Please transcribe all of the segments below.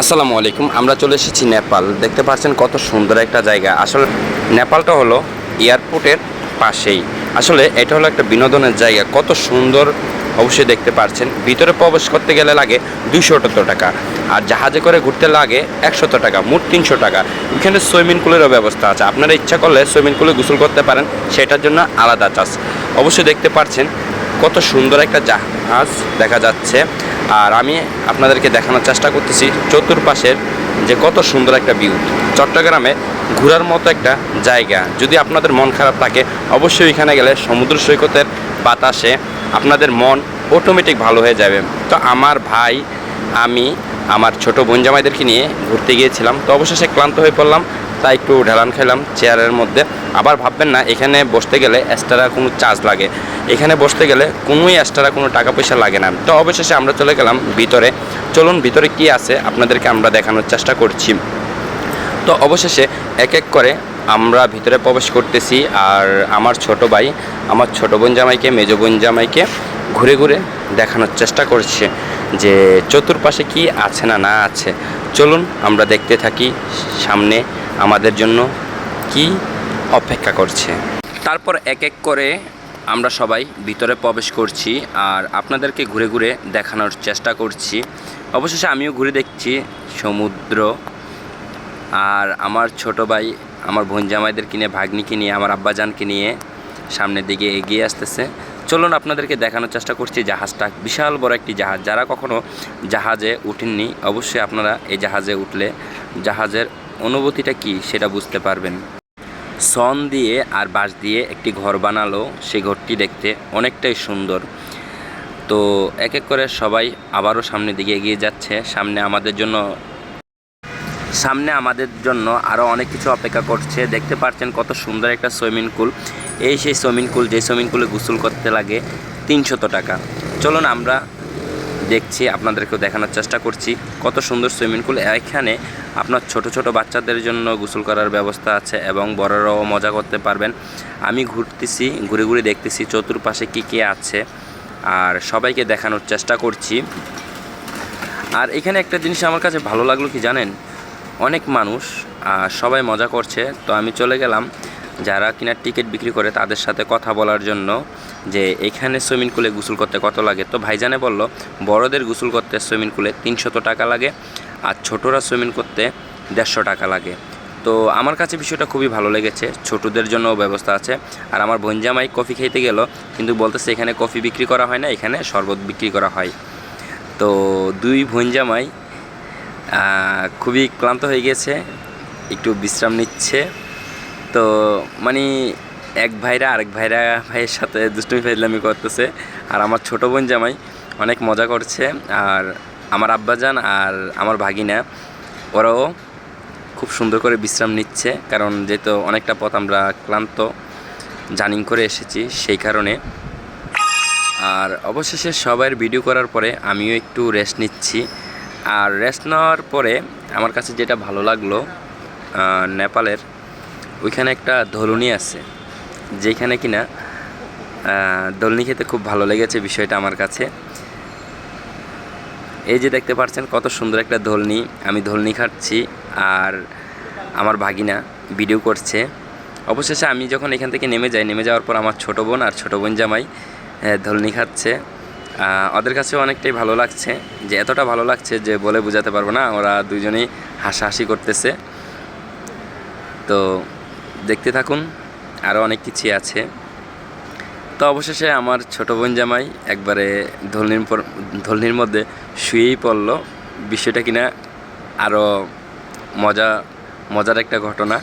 আসসালামু আলাইকুম, আমরা চলে এসেছি নেপাল। দেখতে পাচ্ছেন কত সুন্দর একটা জায়গা। আসলে নেপালটা হলো এয়ারপোর্টের পাশেই। আসলে এটা হলো একটা বিনোদনের জায়গা। কত সুন্দর অবশ্যই দেখতে পাচ্ছেন ভিতরে প্রবেশ করতে গেলে লাগে দুইশো টাকা। আর জাহাজে করে ঘুরতে লাগে একশত টাকা, মোট তিনশো টাকা। এখানে সুইমিং পুলেরও ব্যবস্থা আছে। আপনারা ইচ্ছা করলে সুইমিং পুলে গোসল করতে পারেন। সেটার জন্য আলাদা চার্জ। অবশ্যই দেখতে পাচ্ছেন কত সুন্দর একটা জাহাজ দেখা যাচ্ছে। আর আমি আপনাদেরকে দেখানোর চেষ্টা করতেছি চতুর্পাশের যে কত সুন্দর একটা ভিউ চট্টগ্রামে ঘোরার মতো একটা জায়গা। যদি আপনাদের মন খারাপ থাকে, অবশ্যই এখানে গেলে সমুদ্র সৈকতের বাতাসে আপনাদের মন অটোমেটিক ভালো হয়ে যাবে। তো আমার ভাই, আমি, আমার ছোট বোন জামাইদেরকে নিয়ে ঘুরতে গিয়েছিলাম। তো অবশেষে ক্লান্ত হয়ে পড়লাম। তাই একটু ঢেলান খেলাম চেয়ারের মধ্যে। আবার ভাববেন না, এখানে বসতে গেলে এক্সট্রা কোনো চার্জ লাগে। এখানে বসতে গেলে কোনোই এক্সট্রা কোনো টাকা পয়সা লাগে না। তো অবশেষে আমরা চলে গেলাম ভিতরে। চলুন ভিতরে কি আছে আপনাদেরকে আমরা দেখানোর চেষ্টা করছি। তো অবশেষে এক এক করে আমরা ভিতরে প্রবেশ করতেছি আর আমার ছোট ভাই, আমার ছোট বোন জামাইকে, মেজ বোন জামাইকে ঘুরে ঘুরে দেখানোর চেষ্টা করছে যে চতুর্পাশে কি আছে না না আছে। চলুন আমরা দেখতে থাকি সামনে আমাদের জন্য কি অপেক্ষা করছে? তারপর এক এক করে আমরা সবাই ভিতরে প্রবেশ করছি আর আপনাদেরকে ঘুরে ঘুরে দেখানোর চেষ্টা করছি। অবশেষে আমিও ঘুরে দেখছি সমুদ্র আর আমার ছোট ভাই, আমার বোন জামাইদেরকে নিয়ে ভাগ্নিকে নিয়ে, আমার আব্বাজানকে নিয়ে সামনের দিকে এগিয়ে আসতেছে। চলুন আপনাদেরকে দেখানোর চেষ্টা করছি জাহাজটা। বিশাল বড় একটি জাহাজ। যারা কখনো জাহাজে উঠেননি, অবশ্যই আপনারা এই জাহাজে উঠলে জাহাজের অনুভূতিটা কি সেটা বুঝতে পারবেন। সন দিয়ে আর বাঁশ দিয়ে একটি ঘর বানালো সেই ঘরটি দেখতে অনেকটাই সুন্দর। তো এক এক করে সবাই আবারও সামনের দিকে এগিয়ে যাচ্ছে, সামনে আমাদের জন্য সামনে আমাদের জন্য আরও অনেক কিছু অপেক্ষা করছে। দেখতে পাচ্ছেন কত সুন্দর একটা সুইমিং পুল। এই সেই সুইমিং পুল, যে সুইমিং পুলে গোসল করতে লাগে তিনশত টাকা। চলুন আমরা দেখছি, আপনাদেরকেও দেখানোর চেষ্টা করছি। কত সুন্দর সুইমিং পুল। এখানে আপনার ছোট ছোট বাচ্চাদের জন্য গোসল করার ব্যবস্থা আছে এবং বড়রাও মজা করতে পারবেন। আমি ঘুরতেছি, ঘুরে ঘুরে দেখতেছি চতুর্পাশে কী কী আছে। আর সবাইকে দেখানোর চেষ্টা করছি। আর এখানে একটা জিনিস আমার কাছে ভালো লাগল কি জানেন? অনেক মানুষ সবাই মজা করছে। তো আমি চলে গেলাম। যারা কিনা টিকিট বিক্রি করে তাদের সাথে কথা বলার জন্য যে এখানে সুইমিং পুলে গোসল করতে কত লাগে? তো ভাইজানে বলল বড়দের গোসল করতে সুইমিং পুলে তিনশত টাকা লাগে আর ছোটরা সুইমিং করতে দেড়শো টাকা লাগে। তো আমার কাছে বিষয়টা খুবই ভালো লেগেছে ছোটদের জন্য ব্যবস্থা আছে। আর আমার বোনজামাই কফি খেতে গেল কিন্তু বলতেছে এখানে কফি বিক্রি করা হয় না এখানে শরবত বিক্রি করা হয়। তো দুই আহ, খুবই ক্লান্ত হয়ে গেছে একটু বিশ্রাম নিচ্ছে। তো মানে এক ভাইরা আরেক ভাইরা ভাইয়ের সাথে দুষ্টুমি ফাইজলামি করতেছে। আর আমার ছোট বোন জামাই অনেক মজা করছে, আর আমার আব্বাজান আর আমার ভাগিনা, ওরাও খুব সুন্দর করে বিশ্রাম নিচ্ছে, কারণ যেহেতু অনেকটা পথ আমরা ক্লান্ত, জার্নিং করে এসেছি সেই কারণে। আর অবশেষে সবার ভিডিও করার পরে আমিও একটু রেস্ট নিচ্ছি। আর রেস্ট নেওয়ার পরে আমার কাছে যেটা ভালো লাগল নেপালের ওইখানে একটা ধলুনি আছে, যেখানে কিনা দোলনি খেতে খুব ভালো লেগেছে বিষয়টা আমার কাছে। এই যে দেখতে পাচ্ছেন কত সুন্দর একটা ধলনি, আমি ধলনি খাচ্ছি আর আমার ভাগিনা ভিডিও করছে। অবশেষে আমি যখন এখান থেকে নেমে যাই, নেমে যাওয়ার পর আমার ছোটো বোন আর ছোটো বোন জামাই ধলনি খাচ্ছে। ওদের কাছেও অনেকটাই ভালো লাগছে, যে এতটা ভালো লাগছে যে বলে বোঝাতে পারব না, ওরা দুজনেই হাসাহাসি করতেছে। তো দেখতে থাকুন, আরও অনেক কিছুই আছে। তো অবশেষে আমার ছোট বোন জামাই একবারে ধলনির ধলনির মধ্যে শুয়েই পড়ল। বিষয়টা কিনা আরও মজা, মজার একটা ঘটনা।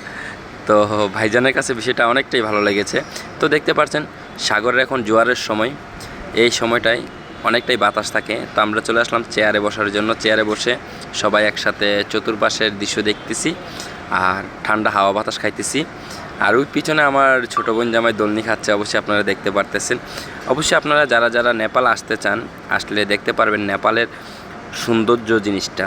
তো ভাইজানের কাছে বিষয়টা অনেকটাই ভালো লেগেছে। তো দেখতে পাচ্ছেন সাগরের এখন জোয়ারের সময়। এই সময়টায় অনেকটাই বাতাস থাকে। তো আমরা চলে আসলাম চেয়ারে বসার জন্য। চেয়ারে বসে সবাই একসাথে চতুর্পাশের দৃশ্য দেখতেছি। আর ঠান্ডা হাওয়া বাতাস খাইতেছি। আর ওই পিছনে আমার ছোটো বোন জামাই দোলনি খাচ্ছে, অবশ্যই আপনারা দেখতে পারতেছেন। অবশ্যই আপনারা যারা যারা নেপাল আসতে চান, আসলে দেখতে পারবেন নেপালের সৌন্দর্য জিনিসটা।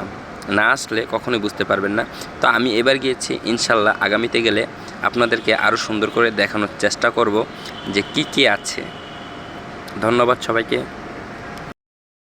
না আসলে কখনোই বুঝতে পারবেন না। তো আমি এবার গিয়েছি, ইনশাল্লাহ আগামীতে গেলে আপনাদেরকে আরও সুন্দর করে দেখানোর চেষ্টা করব যে কি কি আছে। ধন্যবাদ সবাইকে।